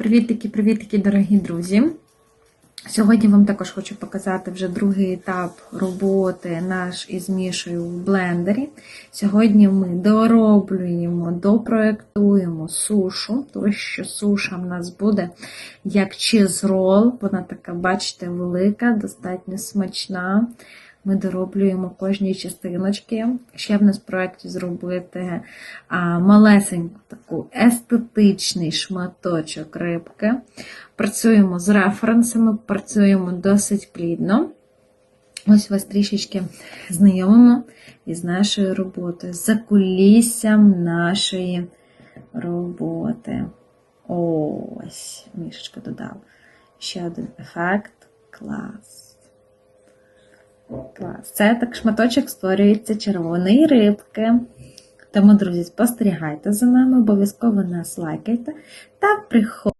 Привітики, привітики, дорогі друзі! Сьогодні вам також хочу показати вже другий етап роботи наш із Мішою в блендері. Сьогодні ми дороблюємо, допроектуємо сушу, тому що суша в нас буде як чизрол. Вона така, бачите, велика, достатньо смачна. Ми дороблюємо кожні частиночки. Ще в нас в проєкті зробити малесеньку таку естетичний шматочок рибки. Працюємо з референсами, працюємо досить плідно. Ось вас трішечки знайомимо із нашою роботою, за куліссям нашої роботи. Ось, мішечка додав. Ще один ефект. Клас. Клас. Це так шматочок створюється червоної рибки. Тому, друзі, спостерігайте за нами, обов'язково нас лайкайте та приходьте.